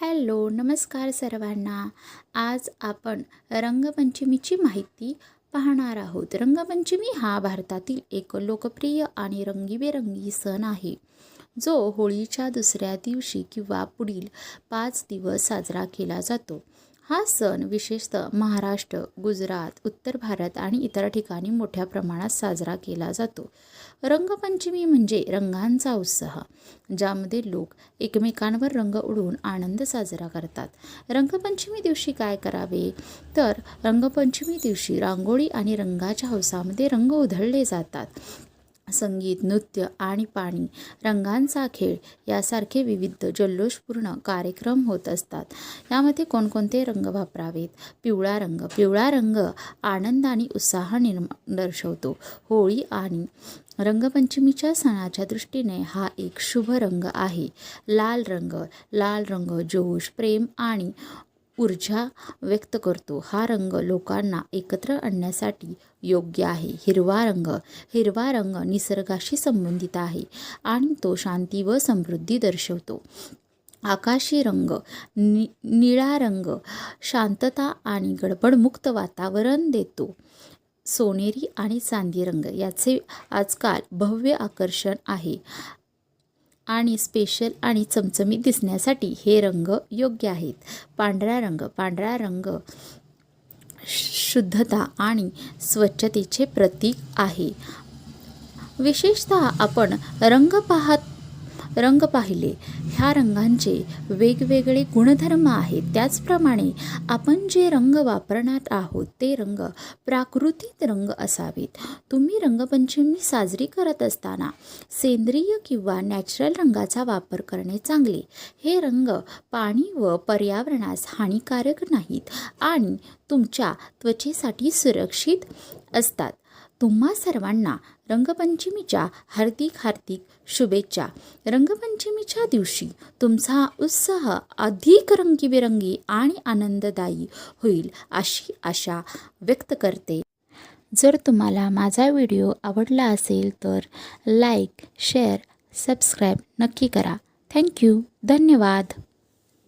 Hello नमस्कार सर्वांना. आज आपण रंगपंचमीची माहिती पाहणार आहोत. रंगपंचमी हा भारतातील एक लोकप्रिय आणि रंगीबेरंगी सण आहे. जो होळीच्या दुसऱ्या दिवशी किंवा पुढील पाच दिवस साजरा केला जातो. हा सण विशेषतः महाराष्ट्र गुजरात उत्तर भारत आणि इतर ठिकाणी मोठ्या प्रमाणात साजरा केला जातो. रंगपंचमी म्हणजे रंगांचा उत्सव ज्यामध्ये लोक एकमेकांवर रंग उडवून आनंद साजरा करतात. रंगपंचमी दिवशी काय करावे? तर रंगपंचमी दिवशी रांगोळी आणि रंगाच्या हौसामध्ये रंग उधळले जातात. संगीत नृत्य आणि पाणी रंगांचा खेळ यासारखे विविध जल्लोषपूर्ण कार्यक्रम होत असतात. यामध्ये कोणकोणते रंग वापरावेत? पिवळा रंग पिवळा रंग आनंद आणि उत्साह निर्मा दर्शवतो. होळी आणि रंगपंचमीच्या सणाच्या दृष्टीने हा एक शुभ रंग आहे. लाल रंग लाल रंग जोश प्रेम आणि ऊर्जा व्यक्त करतो. हा रंग लोकांना एकत्र आणण्यासाठी योग्य आहे. हिरवा रंग हिरवा रंग निसर्गाशी संबंधित आहे आणि तो शांती व समृद्धी दर्शवतो. आकाशी रंग नि निळा रंग शांतता आणि गडबडमुक्त वातावरण देतो. सोनेरी आणि चांदी रंग याचे आजकाल भव्य आकर्षण आहे. आणि स्पेशल आणि चमचमीत दिसण्यासाठी हे रंग योग्य आहेत. पांढरा रंग पांढरा रंग शुद्धता आणि स्वच्छतेचे प्रतीक आहे. विशेषतः आपण रंग पाहत रंग पाहिले. ह्या रंगांचे वेगवेगळे गुणधर्म आहेत. त्याचप्रमाणे आपण जे रंग वापरणार आहोत ते रंग प्राकृतिक रंग असावेत. तुम्ही रंगपंचमी साजरी करत असताना सेंद्रिय किंवा नॅचरल रंगाचा वापर करणे चांगले. हे रंग पाणी व पर्यावरणास हानिकारक नाहीत आणि तुमच्या त्वचेसाठी सुरक्षित असतात. तुम्हा सर्वांना रंगपंचमीच्या हार्दिक हार्दिक शुभेच्छा. रंगपंचमीच्या दिवशी तुमचा उत्साह अधिक रंगीबेरंगी आणि आनंददायी होईल अशी आशा व्यक्त करते. जर तुम्हाला माझा व्हिडिओ आवडला असेल तर लाईक शेअर सबस्क्राईब नक्की करा. थँक्यू. धन्यवाद.